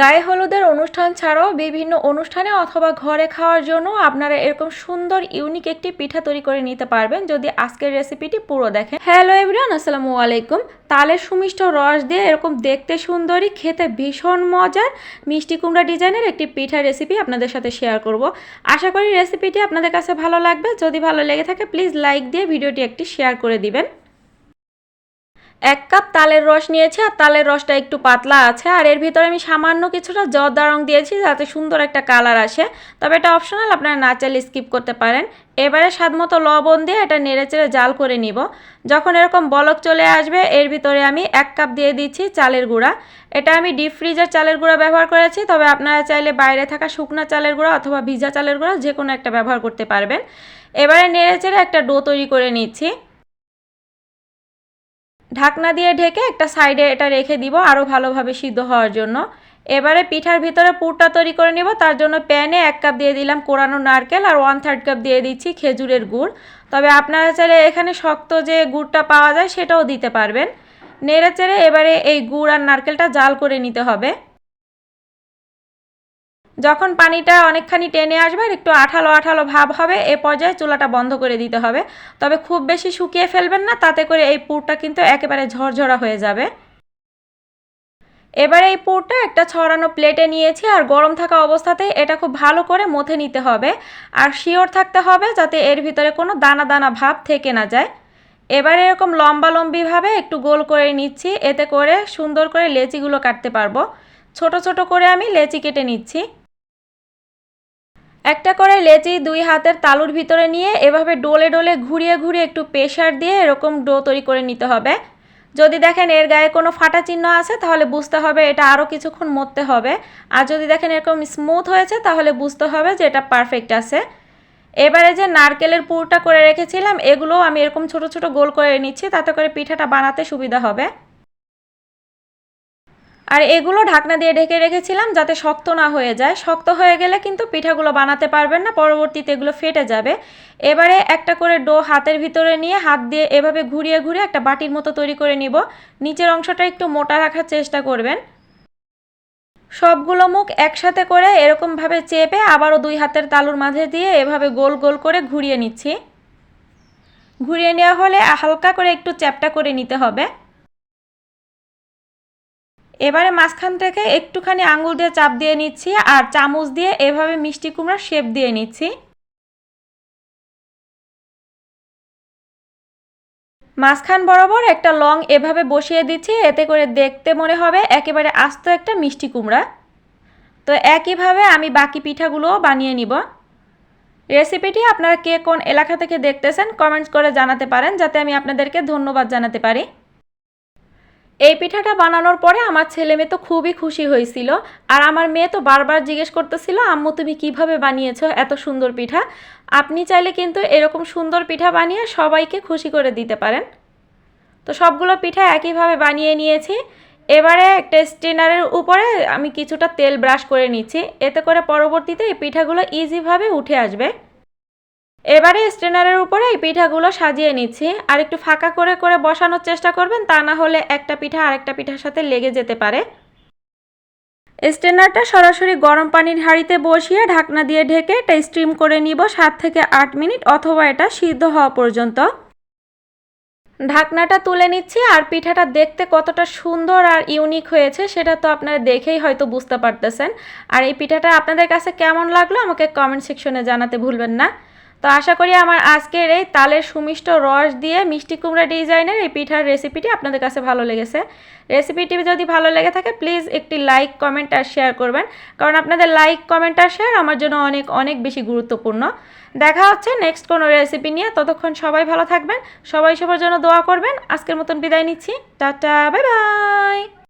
গায়ে হলুদের অনুষ্ঠান ছাড়াও বিভিন্ন অনুষ্ঠানে অথবা ঘরে খাওয়ার জন্য আপনারা এরকম সুন্দর ইউনিক একটি পিঠা তৈরি করে নিতে পারবেন। যদি আজকের রেসিপিটি পুরো দেখেন। হ্যালো এভরিওয়ান আসসালামু আলাইকুম। তালের সুমিষ্ট রস দিয়ে এরকম দেখতে সুন্দরী, খেতে ভীষণ মজার, মিষ্টি কুমড়া ডিজাইনের একটি পিঠা রেসিপি আপনাদের সাথে শেয়ার করব। আশা করি রেসিপিটি আপনাদের কাছে ভালো লাগবে। যদি ভালো লেগে থাকে প্লিজ লাইক দিয়ে ভিডিওটি একটি শেয়ার করে দিবেন। এক কাপ তালের রস নিয়েছি, আর তালের রসটা একটু পাতলা আছে, আর এর ভিতরে আমি সামান্য কিছুটা জর্দা রং দিয়েছি যাতে সুন্দর একটা কালার আসে। তবে এটা অপশনাল আপনারা না চাইলে স্কিপ করতে পারেন। এবারে স্বাদ মতো লবণ দিয়ে এটা নেড়েচেড়ে জাল করে নিব। যখন এরকম বলক চলে আসবে, এর ভিতরে আমি এক কাপ দিয়ে দিচ্ছি চালের গুঁড়া। এটা আমি ডিপ ফ্রিজের চালের গুঁড়া ব্যবহার করেছি, তবে আপনারা চাইলে বাইরে থাকা শুকনো চালের গুঁড়া অথবা ভিজা চালের গুঁড়া যে কোনো একটা ব্যবহার করতে পারবেন। এবারে নেড়েচেড়ে একটা ডো তৈরি করে নিচ্ছি। ঢাকনা দিয়ে ঢেকে একটা সাইডে এটা রেখে দিব আরও ভালোভাবে সিদ্ধ হওয়ার জন্য। এবারে পিঠার ভিতরে পুরটা তৈরি করে নেব, তার জন্য প্যানে এক কাপ দিয়ে দিলাম কোরানো নারকেল আর ওয়ান থার্ড কাপ দিয়ে দিচ্ছি খেজুরের গুড়। তবে আপনারা চাইলে এখানে শক্ত যে গুড়টা পাওয়া যায় সেটাও দিতে পারবেন। নেড়ে চেড়ে এবারে এই গুড় আর নারকেলটা জাল করে নিতে হবে। যখন পানিটা অনেকখানি টেনে আসবে, আর একটু আঠালো আঠালো ভাব হবে, এ পর্যায়ে চুলাটা বন্ধ করে দিতে হবে। তবে খুব বেশি শুকিয়ে ফেলবেন না, তাতে করে এই পুরটা কিন্তু একেবারে ঝরঝরা হয়ে যাবে। এবারে এই পুরটা একটা ছড়ানো প্লেটে নিয়েছি, আর গরম থাকা অবস্থাতেই এটা খুব ভালো করে মথে নিতে হবে। আর শিওর থাকতে হবে যাতে এর ভিতরে কোনো দানা দানা ভাব থেকে না যায়। এবার এরকম লম্বা লম্বিভাবে একটু গোল করে নিচ্ছি, এতে করে সুন্দর করে লেচিগুলো কাটতে পারব। ছোট ছোট করে আমি লেচি কেটে নিচ্ছি। একটা করে লেচি দুই হাতের তালুর ভিতরে নিয়ে এভাবে ডোলে ডোলে ঘুরিয়ে ঘুরিয়ে একটু প্রেশার দিয়ে এরকম ডো তৈরি করে নিতে হবে। যদি দেখেন এর গায়ে কোনো ফাটা চিহ্ন আছে, তাহলে বুঝতে হবে এটা আরও কিছুক্ষণ মরতে হবে। আর যদি দেখেন এরকম স্মুথ হয়েছে, তাহলে বুঝতে হবে যে এটা পারফেক্ট আছে। এবারে যে নারকেলের পুরটা করে রেখেছিলাম, এগুলোও আমি এরকম ছোট ছোট গোল করে নিচ্ছি, তাতে করে পিঠাটা বানাতে সুবিধা হবে। আর এগুলো ঢাকনা দিয়ে ঢেকে রেখেছিলাম যাতে শক্ত না হয়ে যায়। শক্ত হয়ে গেলে কিন্তু পিঠাগুলো বানাতে পারবেন না, পরবর্তীতে এগুলো ফেটে যাবে। এবারে একটা করে ডো হাতের ভিতরে নিয়ে হাত দিয়ে এভাবে ঘুরিয়ে ঘুরিয়ে একটা বাটির মতো তৈরি করে নিব। নিচের অংশটা একটু মোটা রাখার চেষ্টা করবেন। সবগুলো মুখ একসাথে করে এরকমভাবে চেপে আবারও দুই হাতের তালুর মাঝে দিয়ে এভাবে গোল গোল করে ঘুরিয়ে নিচ্ছি। ঘুরিয়ে নেওয়া হলে হালকা করে একটু চ্যাপটা করে নিতে হবে। এবারে মাঝখান থেকে একটুখানি আঙুল দিয়ে চাপ দিয়ে নিচ্ছি আর চামচ দিয়ে এভাবে মিষ্টি কুমড়ার শেপ দিয়ে নিচ্ছি। মাঝখান বরাবর একটা লং এভাবে বসিয়ে দিচ্ছি, এতে করে দেখতে মনে হবে একেবারে আস্ত একটা মিষ্টি কুমড়া। তো একইভাবে আমি বাকি পিঠাগুলোও বানিয়ে নিব। রেসিপিটি আপনারা কে কোন এলাকা থেকে দেখতেছেন, কমেন্টস করে জানাতে পারেন, যাতে আমি আপনাদেরকে ধন্যবাদ জানাতে পারি। এই পিঠাটা বানানোর পরে আমার ছেলে মেয়ে তো খুবই খুশি হয়েছিল। আর আমার মেয়ে তো বারবার জিজ্ঞেস করতেছিল, আম্মু, তুমি কীভাবে বানিয়েছো এত সুন্দর পিঠা? আপনি চাইলে কিন্তু এরকম সুন্দর পিঠা বানিয়ে সবাইকে খুশি করে দিতে পারেন। তো সবগুলো পিঠা একইভাবে বানিয়ে নিয়েছি। এবারে একটা স্টেনারের উপরে আমি কিছুটা তেল ব্রাশ করে নিচ্ছি। এতে করে পরবর্তীতে এই পিঠাগুলো ইজিভাবে উঠে আসবে। এবারে স্ট্রেনারের উপরে এই পিঠাগুলো সাজিয়ে নিচ্ছি। আর একটু ফাঁকা করে করে বসানোর চেষ্টা করবেন, তা না হলে একটা পিঠা আরেকটা পিঠার সাথে লেগে যেতে পারে। স্ট্রেনারটা সরাসরি গরম পানির হাঁড়িতে বসিয়ে ঢাকনা দিয়ে ঢেকে এটা স্টিম করে নিব সাত থেকে আট মিনিট অথবা এটা সিদ্ধ হওয়া পর্যন্ত। ঢাকনাটা তুলে নিচ্ছি, আর পিঠাটা দেখতে কতটা সুন্দর আর ইউনিক হয়েছে সেটা তো আপনারা দেখেই হয়তো বুঝতে পারতেছেন। আর এই পিঠাটা আপনাদের কাছে কেমন লাগল আমাকে কমেন্ট সেকশনে জানাতে ভুলবেন না। তো আশা করি আমার আজকের এই তালের সুমিষ্ট রস দিয়ে মিষ্টি কুমড়া ডিজাইনের এই পিঠার রেসিপিটি আপনাদের কাছে ভালো লেগেছে। রেসিপিটি যদি ভালো লেগে থাকে প্লিজ একটি লাইক কমেন্ট আর শেয়ার করবেন। কারণ আপনাদের লাইক কমেন্ট আর শেয়ার আমার জন্য অনেক অনেক বেশি গুরুত্বপূর্ণ। দেখা হচ্ছে নেক্সট কোনো রেসিপি নিয়ে। ততক্ষণ সবাই ভালো থাকবেন, সবাই সবার জন্য দোয়া করবেন। আজকের মতন বিদায় নিচ্ছি। Tata bye bye